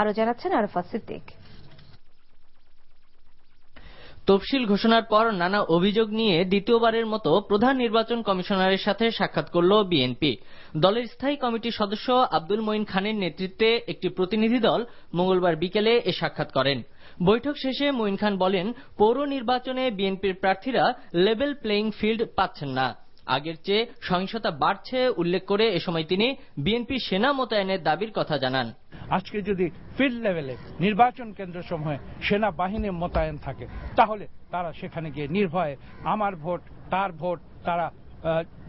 আরও জানাচ্ছেন সিদ্দিক। তফসিল ঘোষণার পর নানা অভিযোগ নিয়ে দ্বিতীয়বারের মতো প্রধান নির্বাচন কমিশনারের সাথে সাক্ষাৎ করল বিএনপি। দলের স্থায়ী কমিটির সদস্য আব্দুল মঈন খানের নেতৃত্বে একটি প্রতিনিধি দল মঙ্গলবার বিকেলে এ সাক্ষাৎ করেন। বৈঠক শেষে মঈন খান বলেন, পৌর নির্বাচনে বিএনপির প্রার্থীরা লেভেল প্লেইং ফিল্ড পাচ্ছেন না। আগের চেয়ে সহিংসতা বাড়ছে, উল্লেখ করে এ সময় তিনি বিএনপি সেনা মোতায়েনের দাবির কথা জানান। আজকে যদি ফিল্ড লেভেলে নির্বাচন কেন্দ্র সমূহে সেনাবাহিনী মোতায়েন থাকে, তাহলে তারা সেখানে গিয়ে নির্ভয়ে আমার ভোট, তার ভোট, তারা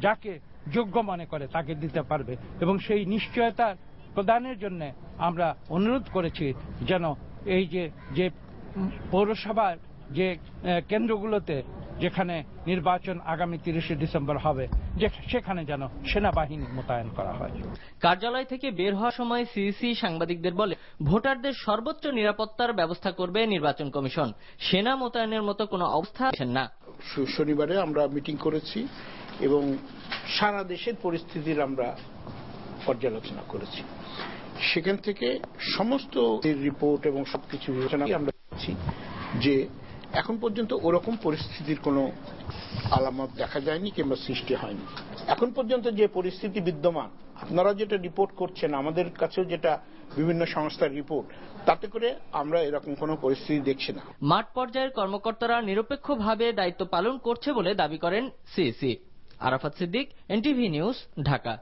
যাকে যোগ্য মনে করে তাকে দিতে পারবে। এবং সেই নিশ্চয়তা প্রদানের জন্য আমরা অনুরোধ করেছি যেন এই যে যে পৌরসভার যে কেন্দ্রগুলোতে যেখানে নির্বাচন আগামী তিরিশে ডিসেম্বর হবে সেখানে যেন সেনাবাহিনী মোতায়েন করা হয়। কার্যালয় থেকে বের হওয়ার সময় সিইসি সাংবাদিকদের বলে ভোটারদের সর্বোচ্চ নিরাপত্তার ব্যবস্থা করবে নির্বাচন কমিশন। সেনা মোতায়েনের মতো কোনো অবস্থা না। শনিবারে আমরা মিটিং করেছি এবং সারা দেশের পরিস্থিতির আমরা পর্যালোচনা করেছি। সেখান থেকে সমস্ত রিপোর্ট এবং সবকিছু বিবেচনা আমরা যে এখন পর্যন্ত ওরকম পরিস্থিতির কোনো আলামত দেখা যায়নি কিংবা সৃষ্টি হয়নি। এখন পর্যন্ত যে পরিস্থিতি বিদ্যমান, আপনারা যেটা রিপোর্ট করছেন, আমাদের কাছেও যেটা বিভিন্ন সংস্থার রিপোর্ট তাতে করে আমরা এরকম কোনো পরিস্থিতি দেখছি না। মাঠ পর্যায়ের কর্মকর্তারা নিরপেক্ষভাবে দায়িত্ব পালন করছে বলে দাবি করেন CEC. Arafat Siddique, NTV news, Dhaka.